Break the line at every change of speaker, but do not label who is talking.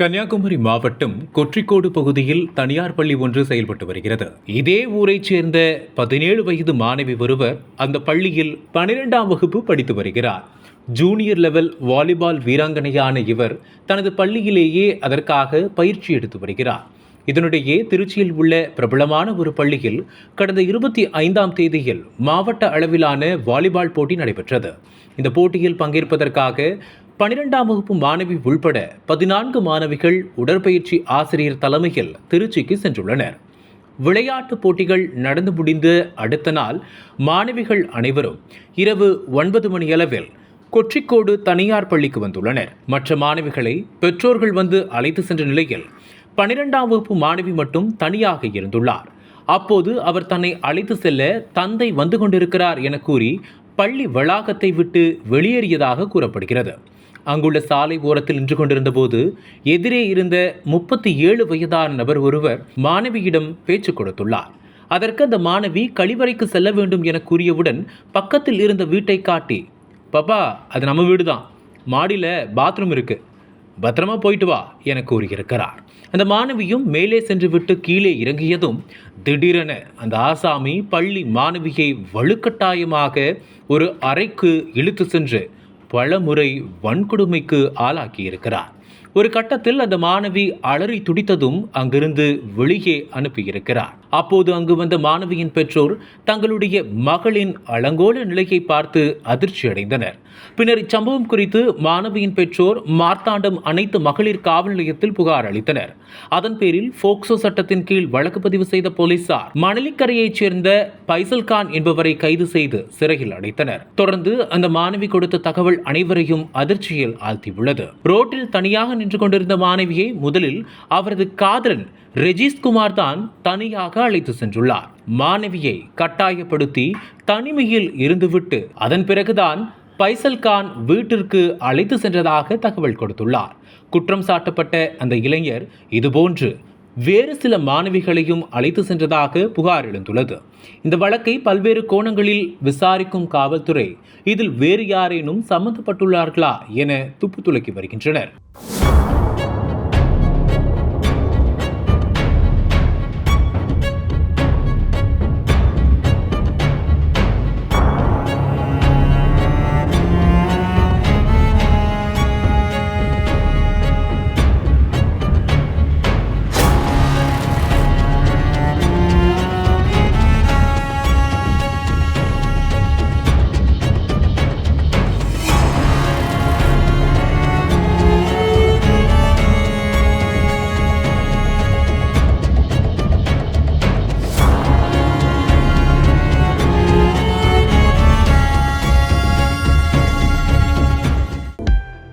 Kanyakumari மாவட்டம் கொற்றிக்கோடு பகுதியில் தனியார் பள்ளி ஒன்று செயல்பட்டு வருகிறது. இதே ஊரைச் சேர்ந்த பதினேழு வயது மாணவி ஒருவர் அந்த பள்ளியில் பனிரெண்டாம் வகுப்பு படித்து வருகிறார். ஜூனியர் லெவல் வாலிபால் வீராங்கனையான இவர் தனது பள்ளியிலேயே அதற்காக பயிற்சி எடுத்து வருகிறார். இதனிடையே திருச்சியில் உள்ள பிரபலமான ஒரு பள்ளியில் கடந்த இருபத்தி ஐந்தாம் தேதியில் மாவட்ட அளவிலான வாலிபால் போட்டி நடைபெற்றது. இந்த போட்டியில் பங்கேற்பதற்காக பனிரெண்டாம் வகுப்பு மாணவி உள்பட பதினான்கு மாணவிகள் உடற்பயிற்சி ஆசிரியர் தலைமையில் திருச்சிக்கு சென்றுள்ளனர். விளையாட்டுப் போட்டிகள் நடந்து முடிந்த அடுத்த நாள் மாணவிகள் அனைவரும் இரவு ஒன்பது மணியளவில் கொச்சிக்கோடு தனியார் பள்ளிக்கு வந்துள்ளனர். மற்ற மாணவிகளை பெற்றோர்கள் வந்து அழைத்து சென்ற நிலையில் பனிரெண்டாம் வகுப்பு மாணவி மட்டும் தனியாக இருந்துள்ளார். அப்போது அவர் தன்னை அழைத்து செல்ல தந்தை வந்து கொண்டிருக்கிறார் என கூறி பள்ளி வளாகத்தை விட்டு வெளியேறியதாக கூறப்படுகிறது. அங்குள்ள சாலை ஓரத்தில் நின்று கொண்டிருந்த போது எதிரே இருந்த முப்பத்தி ஏழு வயதான நபர் ஒருவர் மாணவியிடம் பேச்சு கொடுத்துள்ளார். அதற்கு அந்த மாணவி கழிவறைக்கு செல்ல வேண்டும் என கூறியவுடன் பக்கத்தில் இருந்த வீட்டை காட்டி பாப்பா அது நம்ம வீடு தான் மாடியில் பாத்ரூம் இருக்குது பத்திரமா போயிட்டு வா என கூறியிருக்கிறார். அந்த மாணவியும் மேலே சென்று விட்டு கீழே இறங்கியதும் திடீரென அந்த ஆசாமி பள்ளி மாணவியை வலுக்கட்டாயமாக ஒரு அறைக்கு இழுத்து சென்று பலமுறை வன்கொடுமைக்கு ஆளாக்கியிருக்கிறார். ஒரு கட்டத்தில் அந்த மாணவி அலறி துடித்ததும் அங்கிருந்து வெளியே அனுப்பியிருக்கிறார். அப்போது அங்கு வந்த மாணவியின் பெற்றோர் தங்களுடைய மகளின் அலங்கோல நிலையை பார்த்து அதிர்ச்சி அடைந்தனர். பின்னர் இச்சம்பவம் குறித்து மாணவியின் பெற்றோர் மார்த்தாண்டம் அனைத்து மகளிர் காவல் நிலையத்தில் புகார் அளித்தனர். அதன் பேரில் போக்சோ சட்டத்தின் கீழ் வழக்கு பதிவு செய்த போலீசார் மணலிக்கரையைச் சேர்ந்த பைசல் கான் என்பவரை கைது செய்து சிறையில் அடைத்தனர். தொடர்ந்து அந்த மாணவி கொடுத்த தகவல் அனைவரையும் அதிர்ச்சியில் ஆழ்த்தியுள்ளது. ரோட்டில் தனியாக நின்று கொண்டிருந்த மாணவியை முதலில் அவரது காதலன் ரெஜிஸ் குமார் தான் தனியாக அழைத்து சென்றுள்ளார். மாணவியை கட்டாயப்படுத்தி தனிமையில் இருந்துவிட்டு அதன் பிறகுதான் பைசல் கான் வீட்டிற்கு அழைத்து சென்றதாக தகவல் கொடுத்துள்ளார். குற்றம் சாட்டப்பட்ட அந்த இளைஞர் இதுபோன்று வேறு சில மாணவிகளையும் அழைத்து சென்றதாக புகார் எழுந்துள்ளது. இந்த வழக்கை பல்வேறு கோணங்களில் விசாரிக்கும் காவல்துறை இதில் வேறு யாரேனும் சம்பந்தப்பட்டுள்ளார்களா என துப்பு துலக்கி வருகின்றனர்.